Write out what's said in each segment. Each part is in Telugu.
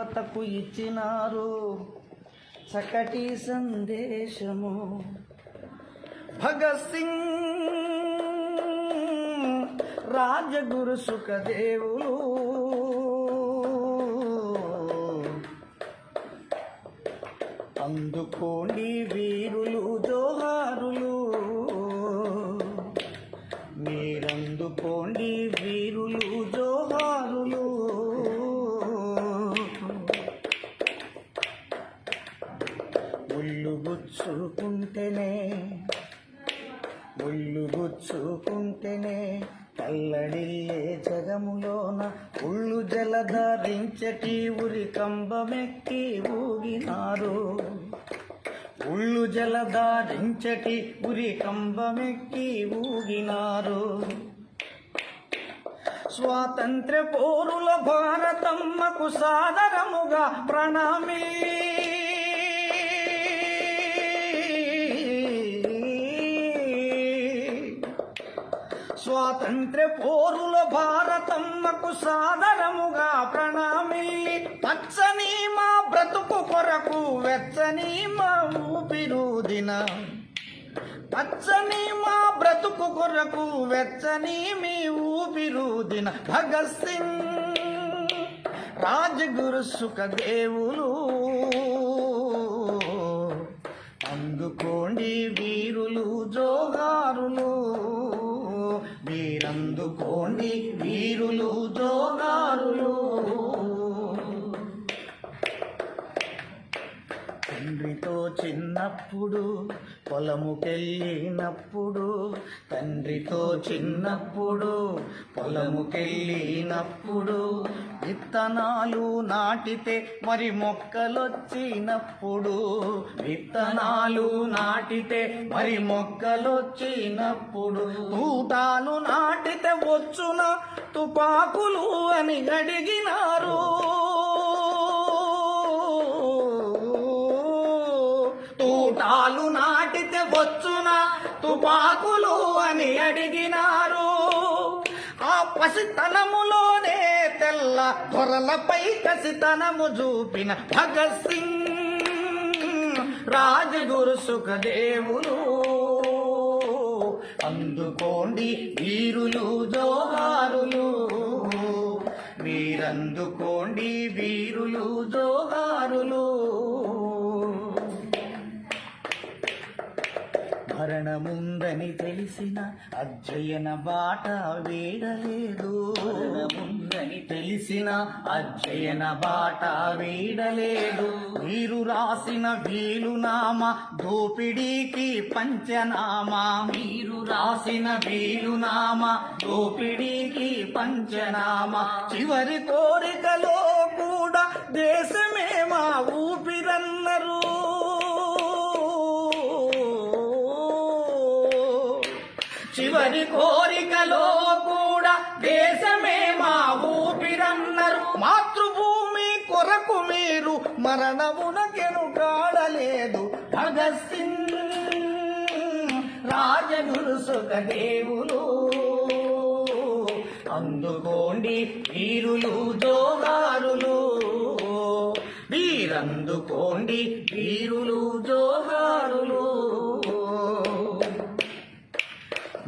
యువతకు ఇచ్చినారు. చక్కటి సందేశము. భగత్ సింగ్ రాజగురు సుఖదేవులు అందుకోండి వీరులు జోహారులు. మీరందుకోండి వీరులు జోహారు ముళ్ళు గుచ్చుకుంటేనే ముళ్ళు గుచ్చుకుంటేనే తల్లడిల్లే జగములోన ఉళ్ళు జలధారించటి ఉరి కంబమెక్కి ఊగినారు. ఉళ్ళు జలధారించటి ఉరి కంబమెక్కి ఊగినారు. స్వాతంత్ర్య పోరుల భారతమ్మకు సాదరముగా ప్రణామీ స్వాతంత్ర్య పోరుల భారతమ్మకు సాదరముగా ప్రణామిల్లి పచ్చని మా బ్రతుకు కొరకు వెచ్చని మా ఊపిరుదిన పచ్చని మా బ్రతుకు కొరకు వెచ్చని మీ ఊపిరుదిన భగత్ సింగ్ రాజగురు సుఖదేవులు అందుకోండి వీరులు జోగారులు. మీరందుకోండి వీరులు జోగారులు తండ్రితో చిన్నప్పుడు పొలముకెళ్ళినప్పుడు తండ్రితో చిన్నప్పుడు పొలముకెళ్ళినప్పుడు విత్తనాలు నాటితే మరి మొక్కలొచ్చినప్పుడు విత్తనాలు నాటితే మరి మొక్కలొచ్చినప్పుడు తూటాలు నాటితే వచ్చున తుపాకులు అని అడిగినారు. తూటాలు నాటితే వచ్చున? తుపాకులు అని అడిగినారు. ఆ పసితనములోనే తెల్ల దొరలపై కసితనము చూపిన భగత్ సింగ్ రాజగురు సుఖదేవులు. అందుకోండి వీరులు జోహారులు. మీరందుకోండి వీరులు జోహారులు. మరణముందని తెలిసిన అధ్యయన బాట వీడలేదు. మరణముందని తెలిసిన అధ్యయన బాట వీడలేదు. మీరు రాసిన వీలునామ దోపిడీకి పంచనామా. మీరు రాసిన వీలునామ దోపిడీకి పంచనామ. చివరి కోరికలో కూడా దేశమే మా చివరి కోరికలో కూడా దేశమే మా ఊపిరన్నరు. మాతృభూమి కొరకు మీరు మరణమునకెను కాడలేదు భగత్ సింగ్ రాజగురు సుఖదేవులు. అందుకోండి వీరులు జోగారులు వీరందుకోండి వీరులు జోగారులు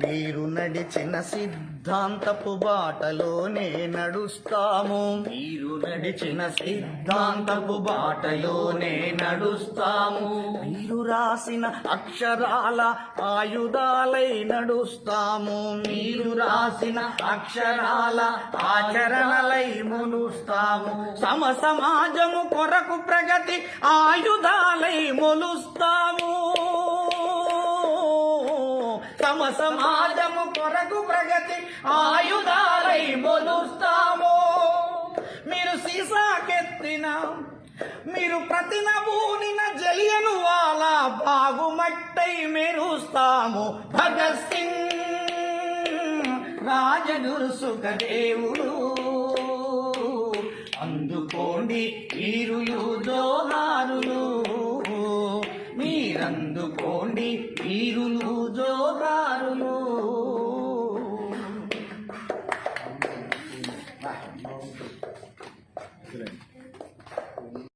మీరు నడిచిన సిద్ధాంతపు బాటలోనే నడుస్తాము. మీరు నడిచిన సిద్ధాంతపు బాటలోనే నడుస్తాము. మీరు రాసిన అక్షరాల ఆయుధాలై నడుస్తాము. మీరు రాసిన అక్షరాల ఆచరణలై మునుస్తాము సమ సమాజము కొరకు ప్రగతి ఆయుధాలై మొలుస్తాము. తమ సమాజము కొరకు ప్రగతి ఆయుధాలై మొలుస్తాము. మీరు సీసాకెత్తిన మీరు ప్రతి నవూనిన జలియను వాళ్ళ బాగుమట్టై మెరుస్తాము. భగత్ సింగ్ రాజగురు సుఖదేవులు అందుకోండి వీరులు దోహారులు. మీరందుకోండి వీరు